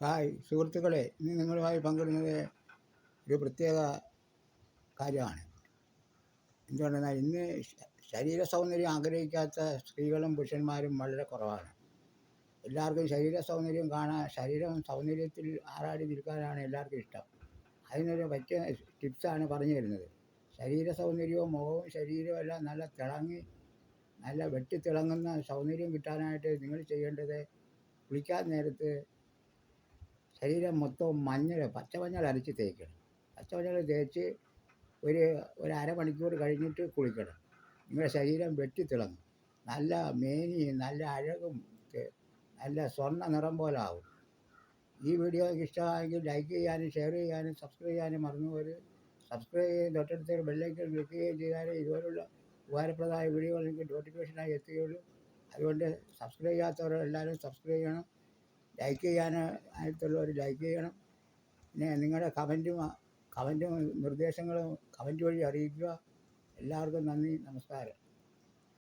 Hi സുഹൃത്തുക്കളെ. ഇന്ന് നിങ്ങളുമായി പങ്കിടുന്നത് ഒരു പ്രത്യേക കാര്യമാണ്. എന്തുകൊണ്ടെന്നാൽ ഇന്ന് ശരീര സൗന്ദര്യം ആഗ്രഹിക്കാത്ത സ്ത്രീകളും പുരുഷന്മാരും വളരെ കുറവാണ്. എല്ലാവർക്കും ശരീര സൗന്ദര്യം കാണാൻ ശരീരം സൗന്ദര്യത്തിൽ ആറാടി നിൽക്കാനാണ് എല്ലാവർക്കും ഇഷ്ടം. അതിനൊരു പറ്റിയ ടിപ്സാണ് പറഞ്ഞു തരുന്നത്. ശരീര സൗന്ദര്യവും മുഖവും ശരീരവും എല്ലാം നല്ല തിളങ്ങി നല്ല വെട്ടിത്തിളങ്ങുന്ന സൗന്ദര്യം കിട്ടാനായിട്ട് നിങ്ങൾ ചെയ്യേണ്ടത് കുളിക്കാൻ നേരത്ത് ശരീരം മൊത്തവും മഞ്ഞൾ പച്ചമഞ്ഞൾ അരച്ച് തേക്കണം. പച്ചമഞ്ഞൾ തേച്ച് ഒരു ഒരു അരമണിക്കൂർ കഴിഞ്ഞിട്ട് കുളിക്കണം. നിങ്ങളുടെ ശരീരം വെട്ടിത്തിളങ്ങും നല്ല മേനി നല്ല അഴകും നല്ല സ്വർണ നിറം പോലെ ആവും. ഈ വീഡിയോ ഇഷ്ടമായെങ്കിൽ ലൈക്ക് ചെയ്യാനും ഷെയർ ചെയ്യാനും സബ്സ്ക്രൈബ് ചെയ്യാനും മറന്നു പോലും സബ്സ്ക്രൈബ് ചെയ്യുകയും തൊട്ടടുത്ത ബെല്ലൈക്കൺ ക്ലിക്ക് ചെയ്യുകയും ചെയ്താലേ ഇതുപോലുള്ള ഉപകാരപ്രദമായ വീഡിയോകൾ നിങ്ങൾക്ക് നോട്ടിഫിക്കേഷനായി എത്തുകയുള്ളൂ. അതുകൊണ്ട് സബ്സ്ക്രൈബ് ചെയ്യാത്തവരെല്ലാവരും സബ്സ്ക്രൈബ് ചെയ്യണം. ലൈക്ക് ചെയ്യാൻ അടുത്തുള്ളവർ ലൈക്ക് ചെയ്യണം. പിന്നെ നിങ്ങളുടെ കമന്റും കമന്റും നിർദ്ദേശങ്ങളും കമന്റ് വഴി അറിയിക്കുക. എല്ലാവർക്കും നന്ദി നമസ്കാരം.